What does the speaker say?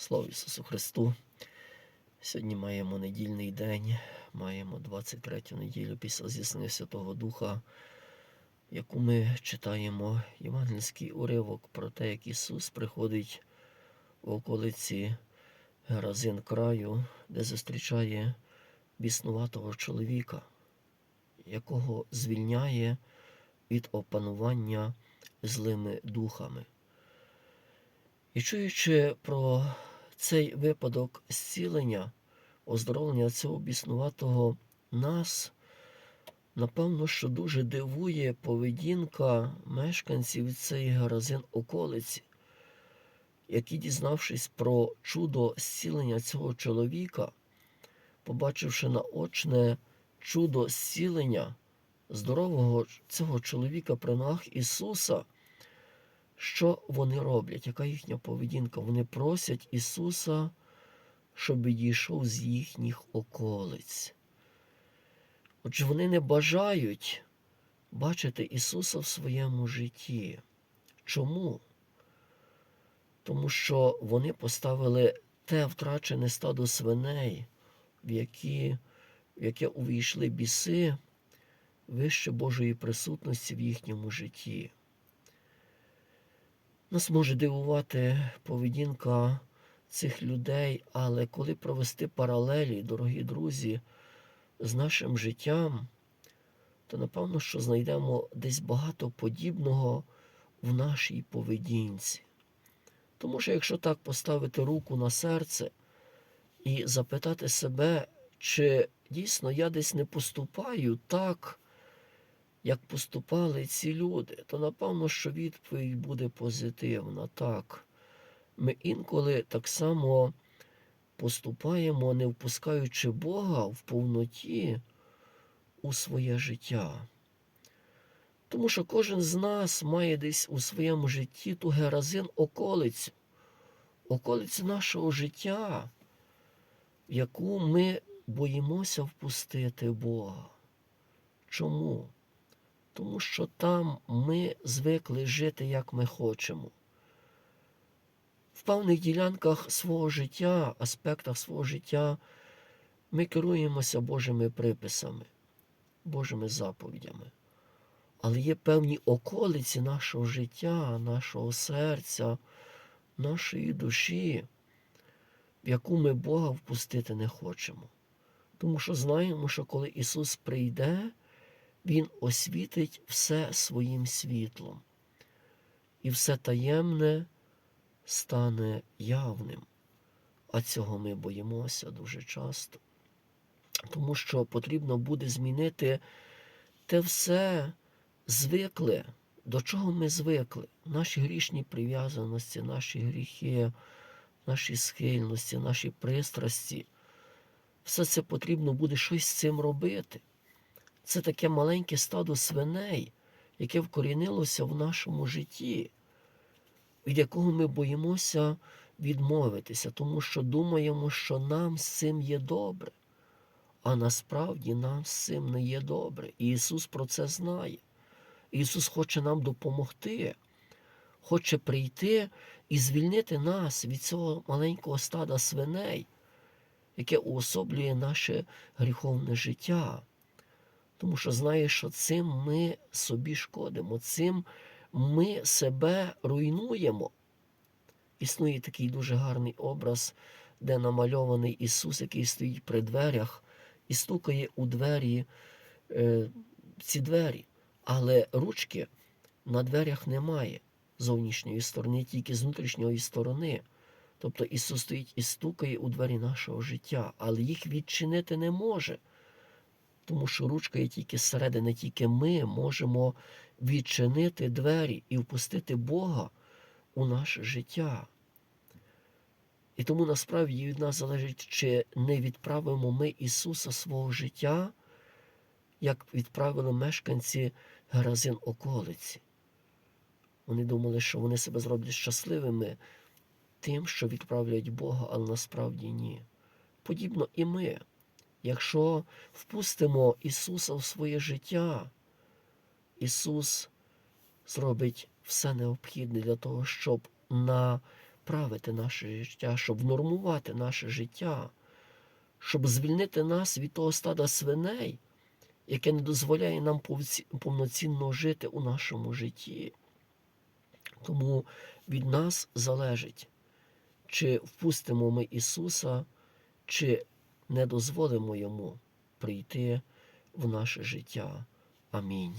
Слава Ісусу Христу! Сьогодні маємо недільний день, маємо 23 неділю після зіснення Святого Духа, яку ми читаємо євангельський уривок про те, як Ісус приходить в околиці Геразин краю, де зустрічає біснуватого чоловіка, якого звільняє від опанування злими духами. І чуючи про цей випадок зцілення, оздоровлення цього біснуватого нас, напевно, що дуже дивує поведінка мешканців цієї Геразин околиці, які, дізнавшись про чудо зцілення цього чоловіка, побачивши наочне чудо зцілення здорового цього чоловіка при ногах Ісуса, що вони роблять? Яка їхня поведінка? Вони просять Ісуса, щоб відійшов з їхніх околиць. Отже, вони не бажають бачити Ісуса в своєму житті. Чому? Тому що вони поставили те втрачене стадо свиней, в, які, в яке увійшли біси вище Божої присутності в їхньому житті. Нас може дивувати поведінка цих людей, але коли провести паралелі, дорогі друзі, з нашим життям, то напевно, що знайдемо десь багато подібного в нашій поведінці. Тому що якщо так поставити руку на серце і запитати себе, чи дійсно я десь не поступаю так, як поступали ці люди, то напевно, що відповідь буде позитивна. Так, ми інколи так само поступаємо, не впускаючи Бога в повноті у своє життя. Тому що кожен з нас має десь у своєму житті ту геразин околицю, околицю нашого життя, в яку ми боїмося впустити Бога. Чому? Тому що там ми звикли жити, як ми хочемо. В певних ділянках свого життя, аспектах свого життя, ми керуємося Божими приписами, Божими заповідями. Але є певні околиці нашого життя, нашого серця, нашої душі, в яку ми Бога впустити не хочемо. Тому що знаємо, що коли Ісус прийде, Він освітить все своїм світлом, і все таємне стане явним. А цього ми боїмося дуже часто. Тому що потрібно буде змінити те все звикле, до чого ми звикли, наші грішні прив'язаності, наші гріхи, наші схильності, наші пристрасті. Все це потрібно буде щось з цим робити. Це таке маленьке стадо свиней, яке вкорінилося в нашому житті, від якого ми боїмося відмовитися, тому що думаємо, що нам з цим є добре. А насправді нам з цим не є добре. І Ісус про це знає. Ісус хоче нам допомогти, хоче прийти і звільнити нас від цього маленького стада свиней, яке уособлює наше гріховне життя. Тому що знає, що цим ми собі шкодимо, цим ми себе руйнуємо. Існує такий дуже гарний образ, де намальований Ісус, який стоїть при дверях і стукає у двері е, ці двері. Але ручки на дверях немає зовнішньої сторони, тільки з внутрішньої сторони. Тобто Ісус стоїть і стукає у двері нашого життя, але їх відчинити не може. Тому що ручка є тільки зсередини, тільки ми можемо відчинити двері і впустити Бога у наше життя. І тому насправді від нас залежить, чи не відправимо ми Ісуса свого життя, як відправили мешканці Геразин околиці. Вони думали, що вони себе зроблять щасливими тим, що відправлять Бога, але насправді ні. Подібно і ми. Якщо впустимо Ісуса в своє життя, Ісус зробить все необхідне для того, щоб на вправити наше життя, щоб нормувати наше життя, щоб звільнити нас від того стада свиней, яке не дозволяє нам повноцінно жити у нашому житті. Тому від нас залежить, чи впустимо ми Ісуса, чи не дозволимо Йому прийти в наше життя. Амінь.